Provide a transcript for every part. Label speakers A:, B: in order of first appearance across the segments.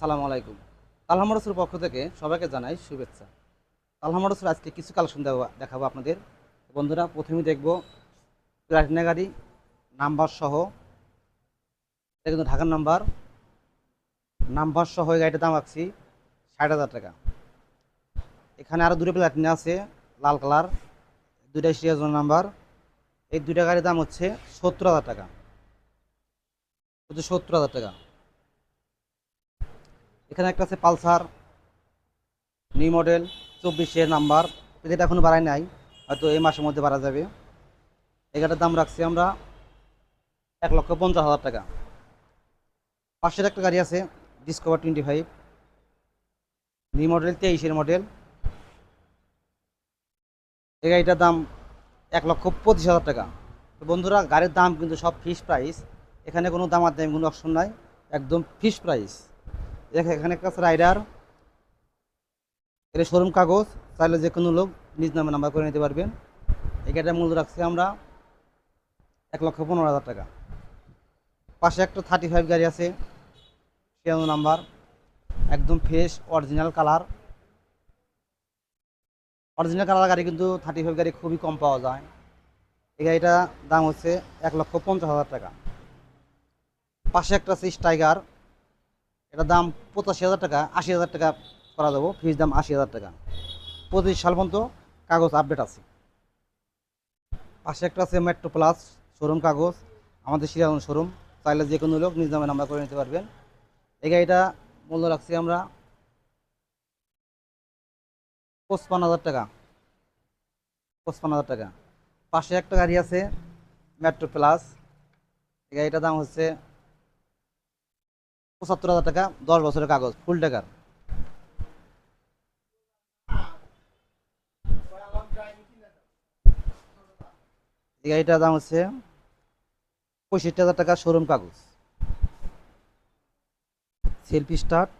A: আসসালামু আলাইকুম। তালহা মোটরসের পক্ষ থেকে সবাইকে জানাই শুভেচ্ছা। তালহা মোটরসের আজকে কিছু কালেকশন দেখাবো আপনাদের। বন্ধুরা প্রথমে দেখব প্লাটিনা গাড়ি, নাম্বার সহ। এটা কিন্তু ঢাকার নাম্বার। নাম্বার সহ এই গাড়িটার দাম রাখছি ষাট হাজার টাকা। এখানে আরও দুটো প্লাটিনা আছে, লাল কালার দুটাই সিরিয়াস নাম্বার। এই দুটা গাড়ির দাম হচ্ছে সত্তর হাজার টাকা। হচ্ছে সত্তর হাজার টাকা। এখানে একটা আছে পালসার নিউ মডেল চব্বিশের নাম্বার এটা এখনও বাড়ায় নাই, হয়তো এই মাসের মধ্যে বাড়া যাবে। এগারটার দাম রাখছি আমরা এক লক্ষ পঞ্চাশ হাজার টাকা। পাশের একটা গাড়ি আছে Discover twenty five new model তেইশের মডেল এই গাড়িটার দাম এক লক্ষ পঁচিশ হাজার টাকা। তো বন্ধুরা, গাড়ির দাম কিন্তু সব ফিক্স প্রাইস এখানে কোনো দামার দাম কোনো অপশন নাই। একদম ফিক্স প্রাইস এখানে একটা আছে রাইডার এটা শোরুম কাগজ, চাইলে যে কোনো লোক নিজ নামে নাম্বার করে নিতে পারবেন। এই গাড়িটার মূল্য রাখছি আমরা এক লক্ষ পনেরো হাজার টাকা। পাশে একটা থার্টি ফাইভ গাড়ি আছে সেরকম নাম্বার। একদম fresh original colour original colour গাড়ি কিন্তু থার্টি ফাইভ গাড়ি খুবই কম পাওয়া যায়। এই গাড়িটা দাম হচ্ছে এক লক্ষ পঞ্চাশ হাজার টাকা। পাশে একটা আছে স্টাইগার এটা দাম পঁচাশি হাজার টাকা, আশি হাজার টাকা করা দেবো ফিজ দাম আশি হাজার টাকা। পঁচিশ সাল পর্যন্ত কাগজ আপডেট আছে। পাশে একটা আছে মেট্রো প্লাস শোরুম কাগজ, আমাদের সিরিয়াল শোরুম চাইলে যে কোনো লোক নিজ নামে নাম্বার করে নিতে পারবেন। এই গাড়িটা মূল্য রাখছি আমরা পঁচপান্ন হাজার টাকা। পঁচপান্ন হাজার টাকা। পাশে একটা গাড়ি আছে মেট্রো প্লাস এই গাড়িটার দাম হচ্ছে পঁচাত্তর হাজার টাকা, দশ বছরের কাগজ, ফুল টাকার। এই গাড়িটার দাম হচ্ছে পঁয়ষট্টি হাজার টাকা শোরুম কাগজ। সেলফি স্টার্ট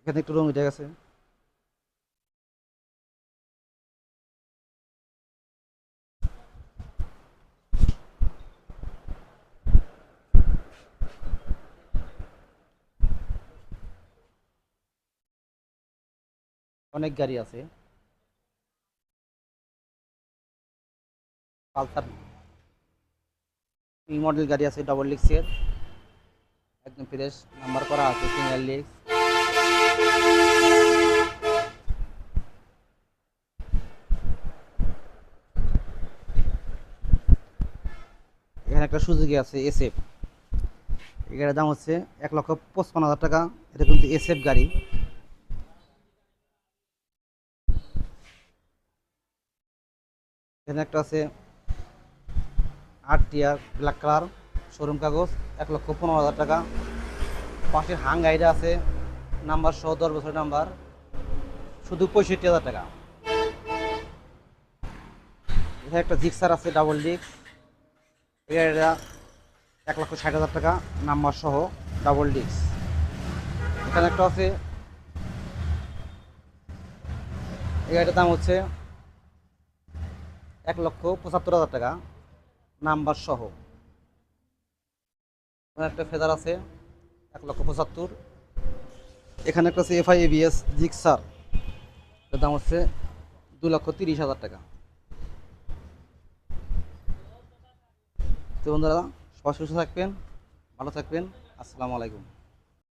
A: এখানে একটু রং উঠে গেছে অনেক গাড়ি আছে। পালসার এই মডেল গাড়ি আছে ডবল লিক্সের একদম ফ্রেশ নাম্বার করা আছে সিঙ্গেল লিক্স এখানে একটা সুযোগী আছে এসএফ গাড়ির দাম হচ্ছে এক লক্ষ পঁচপান্ন হাজার টাকা। এটা কিন্তু এসএফ গাড়ি। এখানে একটা আছে আট টিয়ার ব্ল্যাক কালার, শোরুম কাগজ, এক লক্ষ পনেরো হাজার টাকা। পাশের হাং গাড়িটা আছে, নাম্বার সহ দশ বছরের নাম্বার, শুধু পঁয়ষট্টি হাজার টাকা। এখানে একটা জিক্সার আছে ডাবল ডিক্স গাড়িটা এক লক্ষ ষাট হাজার টাকা, নাম্বার সহ ডাবল ডিক্স এখানে একটা আছে, এই গাড়িটার দাম হচ্ছে এক লক্ষ পঁচাত্তর হাজার টাকা। নাম্বার সহ। একটা ফেদার আছে, এক লক্ষ পঁচাত্তর। এখানে একটা আছে এফআই এবিএস জিক্সার। এটার দাম হচ্ছে দু লক্ষ তিরিশ হাজার টাকা। তো বন্ধুরা, সবাই সুস্থ থাকবেন, ভালো থাকবেন। আসসালামু আলাইকুম।